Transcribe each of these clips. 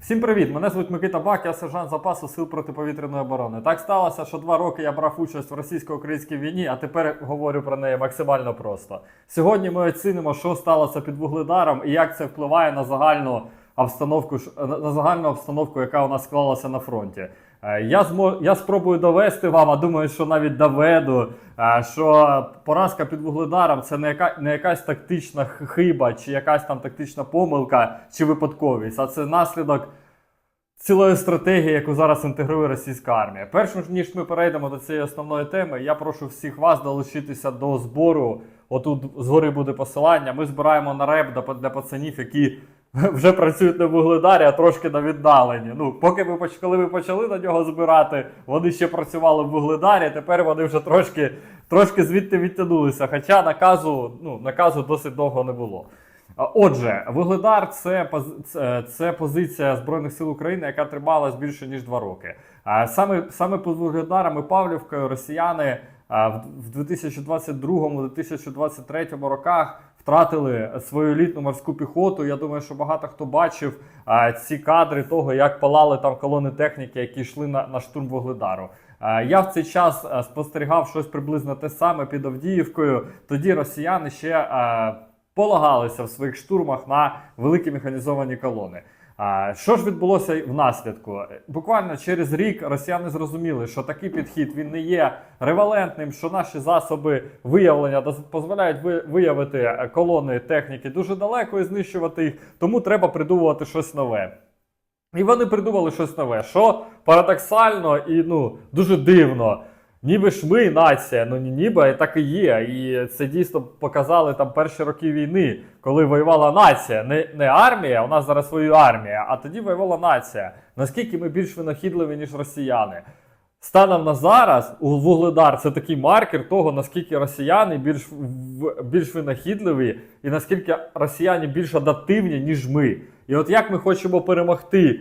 Всім привіт! Мене звуть Микита Бак, я сержант запасу сил протиповітряної оборони. Так сталося, що два роки я брав участь в російсько-українській війні, а тепер говорю про неї максимально просто. Сьогодні ми оцінимо, що сталося під вугледаром і як це впливає на загальну обстановку, на загальну обстановку, яка у нас склалася на фронті. Е, Я змо... я спробую довести вам, а думаю, що навіть доведу, е, що поразка під вугледаром це не, яка... не якась тактична хиба, чи якась там тактична помилка, чи випадковість, а це наслідок цілої стратегії, яку зараз інтегрує російська армія. Перш ніж ми перейдемо до цієї основної теми, я прошу всіх вас долучитися до збору. Отут згори буде посилання. Ми збираємо на реп для- для пацанів, які вже працюють в вугледарі, а трошки на віддаленні. Ну, поки поч- коли ви почали на нього збирати, вони ще працювали в вугледарі, тепер вони вже трошки, трошки звідти відтягнулися. Хоча наказу, ну, наказу досить довго не було. Отже, Вугледар це, це, позиція Збройних сил України, яка трималась більше ніж два роки. Саме, саме під Вугледаром і Павлівкою росіяни в 2022-2023 роках втратили свою елітну морську піхоту. Я думаю, що багато хто бачив а, ці кадри того, як палали там колони техніки, які йшли на, на штурм Вугледару. Е, Я в цей час спостерігав щось приблизно те саме під Авдіївкою. Тоді росіяни ще полагалися в своїх штурмах на великі механізовані колони. Що ж відбулося в наслідку? Буквально через рік росіяни зрозуміли, що такий підхід він не є ревалентним, що наші засоби виявлення доз- дозволяють виявити колони техніки дуже далеко і знищувати їх, тому треба придумувати щось нове. І вони придумали щось нове, що парадоксально і ну дуже дивно. Ніби ж ми нація, ну ніби так і є. І це дійсно показали там перші роки війни, коли воювала нація. Не, не армія, у нас зараз воює армія, а тоді воювала нація. Наскільки ми більш винахідливі, ніж росіяни. Станом на зараз у Вугледар це такий маркер того, наскільки росіяни більш, більш винахідливі і наскільки росіяни більш адаптивні, ніж ми. І от як ми хочемо перемогти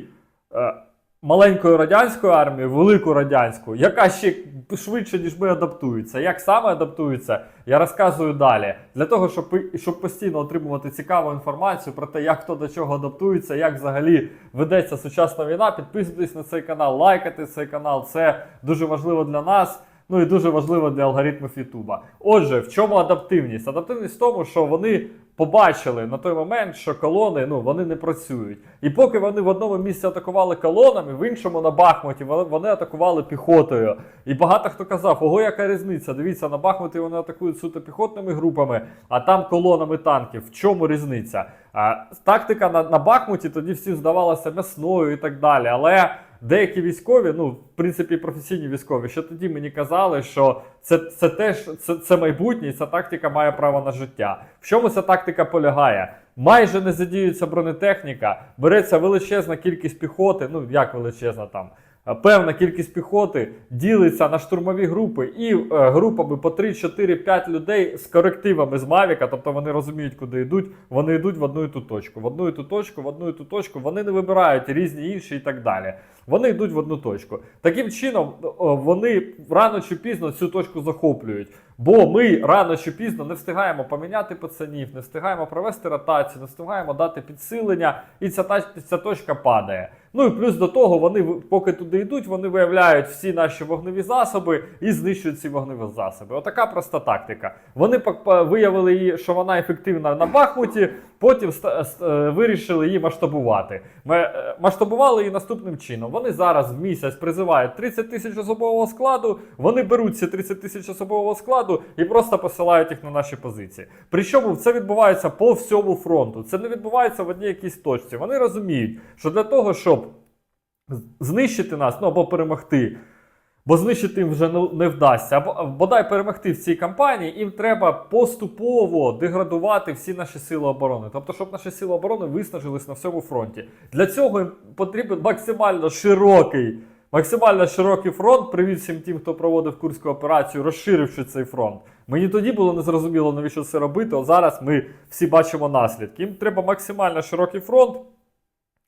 маленькою радянською армією, велику радянську, яка ще швидше, ніж ми адаптується. Як саме адаптується, я розказую далі. Для того, щоб, щоб постійно отримувати цікаву інформацію про те, як хто до чого адаптується, як взагалі ведеться сучасна війна, підписуйтесь на цей канал, лайкайте цей канал. Це дуже важливо для нас. Ну і дуже важливо для алгоритмів Ютуба. Отже, в чому адаптивність? Адаптивність в тому, що вони побачили на той момент, що колони ну, вони не працюють. І поки вони в одному місці атакували колонами, в іншому на Бахмуті вони, атакували піхотою. І багато хто казав, ого, яка різниця? Дивіться, на Бахмуті вони атакують суто піхотними групами, а там колонами танків. В чому різниця? А, тактика на, на Бахмуті тоді всім здавалася м'ясною і так далі. Але деякі військові, ну, в принципі, професійні військові, ще тоді мені казали, що це, це теж це, це майбутнє, і ця тактика має право на життя. В чому ця тактика полягає? Майже не задіюється бронетехніка, береться величезна кількість піхоти, ну як величезна там. Певна кількість піхоти ділиться на штурмові групи і е, групами по 3, 4, 5 людей з корективами з Мавіка, тобто вони розуміють, куди йдуть. Вони йдуть в одну і ту точку, в одну і ту точку, в одну і ту точку. Вони не вибирають різні інші і так далі. Вони йдуть в одну точку. Таким чином, вони рано чи пізно цю точку захоплюють. Бо ми рано чи пізно не встигаємо поміняти пацанів, не встигаємо провести ротацію, не встигаємо дати підсилення, і ця, ця точка падає. Ну і плюс до того, вони поки туди йдуть, вони виявляють всі наші вогневі засоби і знищують ці вогневі засоби. Отака проста тактика. Вони виявили її, що вона ефективна на Бахмуті, потім е, вирішили її масштабувати. Ми е, масштабували її наступним чином. Вони зараз в місяць призивають 30 тисяч особового складу. Вони беруть ці 30 тисяч особового складу і просто посилають їх на наші позиції. Причому це відбувається по всьому фронту. Це не відбувається в одній якійсь точці. Вони розуміють, що для того, щоб знищити нас, ну або перемогти. Бо знищити їм вже не вдасться. Або бодай перемогти в цій кампанії, їм треба поступово деградувати всі наші сили оборони. Тобто, щоб наші сили оборони виснажились на всьому фронті. Для цього їм потрібен максимально широкий, максимально широкий фронт. Привіт всім тим, хто проводив курську операцію, розширивши цей фронт. Мені тоді було незрозуміло, навіщо це робити. а зараз ми всі бачимо наслідки. Їм треба максимально широкий фронт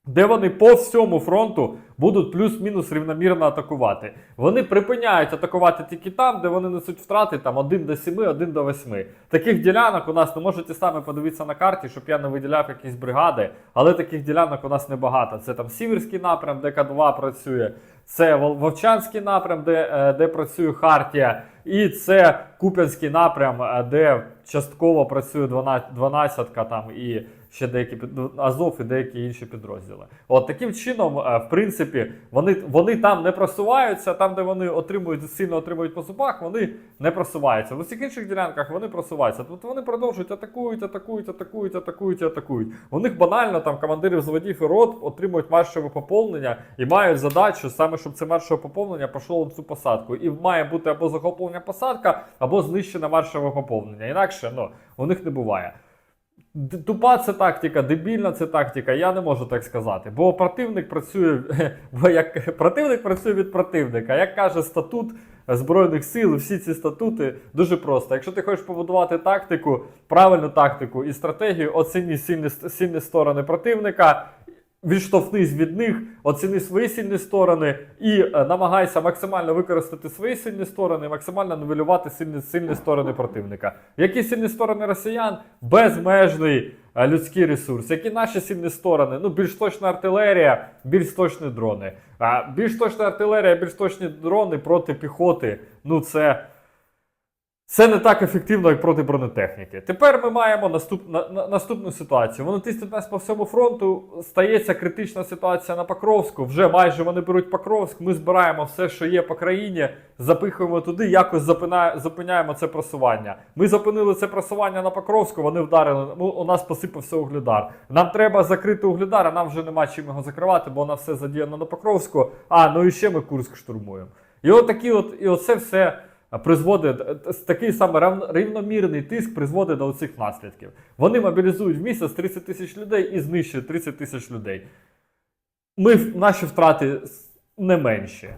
де вони по всьому фронту будуть плюс-мінус рівномірно атакувати. Вони припиняють атакувати тільки там, де вони несуть втрати там 1 до 7, 1 до 8. Таких ділянок у нас, ну можете самі подивитися на карті, щоб я не виділяв якісь бригади, але таких ділянок у нас небагато. Це там Сіверський напрям, де К2 працює, це Вовчанський напрям, де, е, де працює Хартія, і це Куп'янський напрям, е, де частково працює 12, 12 там і ще деякі під Азов і деякі інші підрозділи. От таким чином, е, в принципі, вони, вони там не просуваються, там, де вони отримують сильно отримують по зубах, вони не просуваються. В усіх інших ділянках вони просуваються. Тобто вони продовжують атакують, атакують, атакують, атакують, атакують. У них банально там командири взводів і рот отримують маршове поповнення і мають задачу саме, щоб це маршове поповнення пішло в цю посадку. І має бути або захоплення посадка, або знищене маршове поповнення. Інакше ну, у них не буває. Тупа це тактика, дебільна це тактика, я не можу так сказати. Бо противник працює, бо як противник працює від противника. Як каже статут Збройних сил, всі ці статути дуже просто. Якщо ти хочеш побудувати тактику, правильну тактику і стратегію, оціні сильні, сильні сторони противника. Відштовхнись від них, оціни свої сильні сторони і е, намагайся максимально використати свої сильні сторони, максимально нивелювати сильні, сильні сторони противника. Які сильні сторони росіян? Безмежний е, людський ресурс. Які наші сильні сторони? Ну, більш точна артилерія, більш точні дрони. А більш точна артилерія, більш точні дрони проти піхоти. Ну, це. Це не так ефективно, як проти бронетехніки. Тепер ми маємо наступ, на, на- наступну ситуацію. Вони тиснуть нас по всьому фронту. Стається критична ситуація на Покровську. Вже майже вони беруть Покровськ. Ми збираємо все, що є по країні, запихуємо туди, якось запина, зупиняємо це просування. Ми зупинили це просування на Покровську. Вони вдарили. Ну, у нас посипався угледар. Нам треба закрити угледар, а нам вже нема чим його закривати, бо у все задіяно на Покровську. А ну і ще ми Курськ штурмуємо. І от такі, от і оце все призводить е, такий саме рівномірний тиск призводить до цих наслідків. Вони мобілізують в місяць 30 тисяч людей і знищують 30 тисяч людей. Ми наші втрати не менші.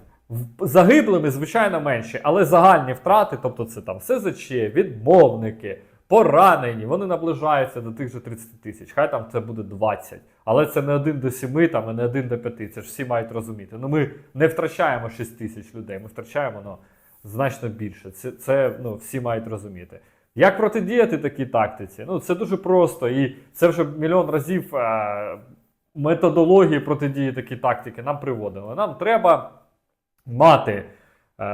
Загиблими, звичайно, менші, але загальні втрати, тобто це там СЗЧ, відмовники, поранені, вони наближаються до тих же 30 тисяч. Хай там це буде 20. Але це не 1 до 7 там, і не 1 до 5. Це ж всі мають розуміти. Ну ми не втрачаємо 6 тисяч людей, ми втрачаємо ну, значно більше. Це, це ну, всі мають розуміти. Як протидіяти такій тактиці? Ну, це дуже просто. І це вже мільйон разів е, методології протидії такій тактики нам приводили. Нам треба мати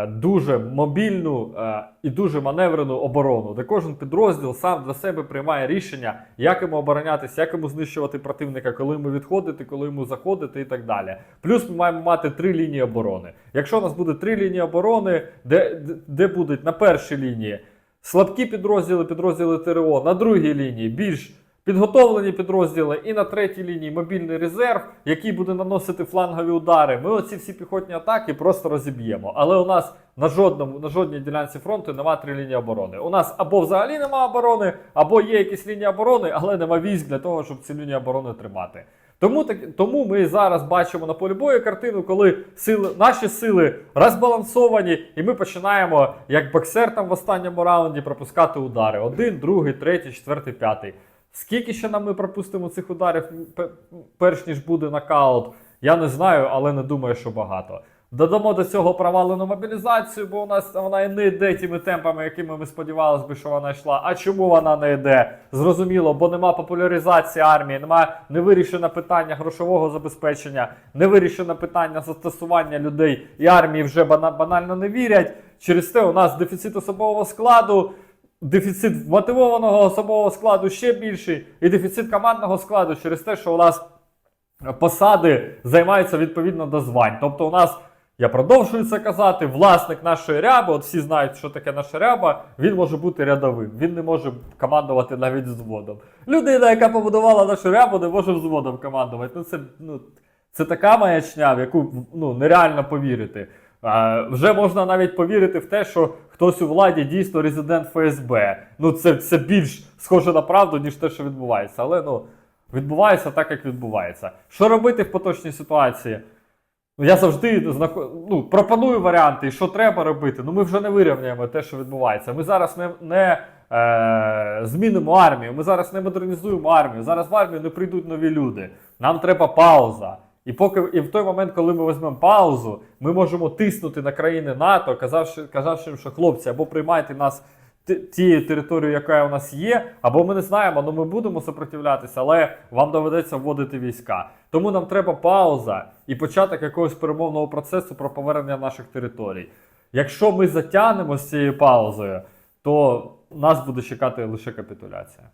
дуже мобільну е, і дуже маневрену оборону, де кожен підрозділ сам для себе приймає рішення, як йому оборонятися, як йому знищувати противника, коли йому відходити, коли йому заходити і так далі. Плюс ми маємо мати три лінії оборони. Якщо у нас буде три лінії оборони, де- де будуть на першій лінії слабкі підрозділи, підрозділи ТРО, на другій лінії більш підготовлені підрозділи, і на третій лінії мобільний резерв, який буде наносити флангові удари. Ми оці всі піхотні атаки просто розіб'ємо. Але у нас на жодному на жодній ділянці фронту нема три лінії оборони. У нас або взагалі нема оборони, або є якісь лінії оборони, але нема військ для того, щоб ці лінії оборони тримати. Тому так тому ми зараз бачимо на полі бою картину, коли сили наші сили розбалансовані, і ми починаємо, як боксер там в останньому раунді, пропускати удари: один, другий, третій, четвертий, п'ятий. Скільки ще нам ми пропустимо цих ударів, перш ніж буде нокаут, я не знаю, але не думаю, що багато. Додамо до цього провалену мобілізацію, бо у нас вона і не йде тими темпами, якими ми сподівалися що вона йшла. А чому вона не йде? Зрозуміло, бо нема популяризації армії, нема не вирішено питання грошового забезпечення, не вирішено питання застосування людей, і армії вже банально не вірять. Через те у нас дефіцит особового складу. Дефіцит мотивованого особового складу ще більший, і дефіцит командного складу через те, що у нас посади займаються відповідно до звань. Тобто, у нас, я продовжую це казати, власник нашої ряби, от всі знають, що таке наша ряба, він може бути рядовим, він не може командувати навіть взводом. Людина, яка побудувала нашу рябу, не може взводом командувати. Ну, це, ну, це така маячня, в яку ну, нереально повірити. Вже можна навіть повірити в те, що хтось у владі дійсно резидент ФСБ. Ну, це, це більш схоже на правду, ніж те, що відбувається. Але ну, відбувається так, як відбувається. Що робити в поточній ситуації? Ну, я завжди ну, пропоную варіанти, і що треба робити. Ну ми вже не вирівняємо те, що відбувається. Ми зараз не, не е, змінимо армію, ми зараз не модернізуємо армію. Зараз в армію не прийдуть нові люди. Нам треба пауза. І поки і в той момент, коли ми візьмемо паузу, ми можемо тиснути на країни НАТО, казавши, казавши, що хлопці, або приймайте нас тією територією, яка у нас є, або ми не знаємо, але ми будемо сопротивлятися, але вам доведеться вводити війська. Тому нам треба пауза і початок якогось перемовного процесу про повернення наших територій. Якщо ми затягнемо з цією паузою, то нас буде чекати лише капітуляція.